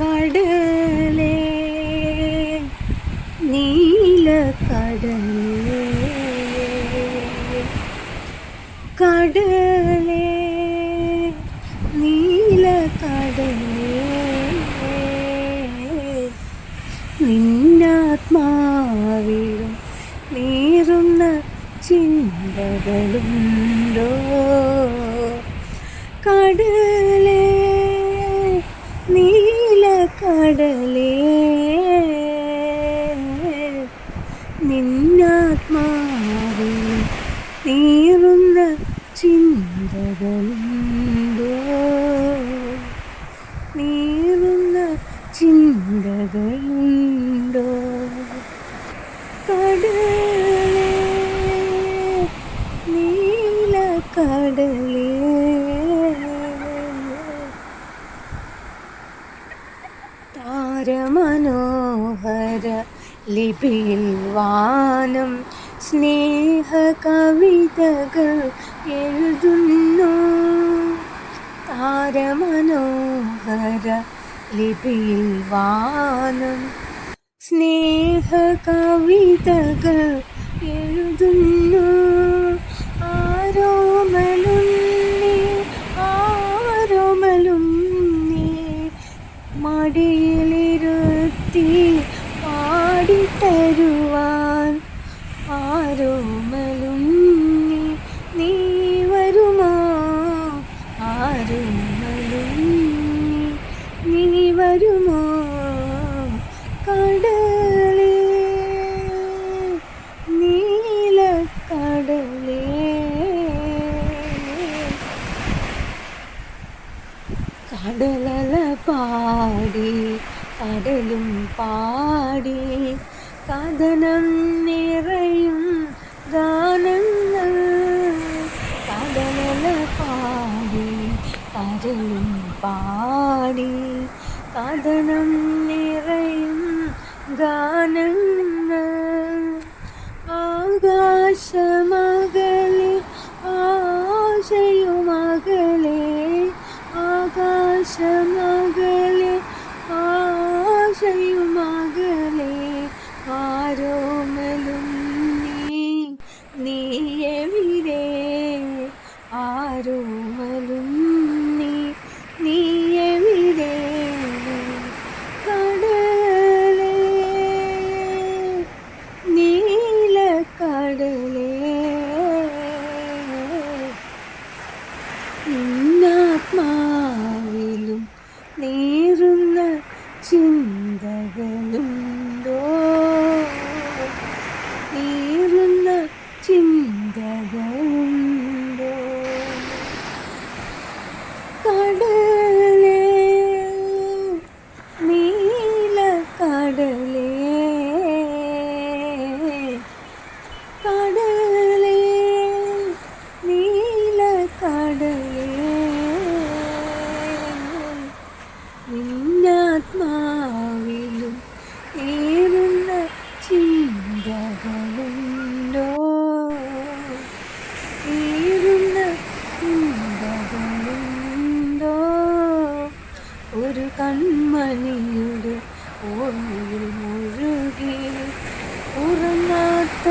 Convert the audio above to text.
കടലേ നീല കടലേ. കടലേ നീല കടലേ. നിന്നാത്മാവിലും നീറുന്ന ചിന്തകളുണ്ടോ? കടലേ കടലേ. നിന്നാത്മാവിൽ നീറുന്ന ചിന്തകളുണ്ടോ? നീറുന്ന ചിന്തകളുണ്ടോ? കടലേ നീല കടലേ. താരമനോഹര ലിപിയിൽ വാനം സ്നേഹ കവിതകൾ എഴുതുന്നു. താരമനോഹര ലിപിയിൽ വാനം സ്നേഹ കവിതകൾ എഴുതുന്നു. മടിയിലിരുത്തി പാടിത്തരുവാൻ ആരോമലുണ്ണി നീ വരുമോ. ആരോമലുണ്ണി നീ വരുമാ. കടലേ നീല കടലേ. കടലല പാടി കടലും പാടി കഥനം നിറയും ഗാനങ്ങൾ. കടല പാടി കടലും പാടി കഥനം നിറയും ഗാനങ്ങൾ. ആകാശമകളെ ആശയുമകളെ ആകാശമകലെ ഒരു കൺമണിയുടെ ഓർമ്മയിൽ മുഴുകി ഉറങ്ങാത്ത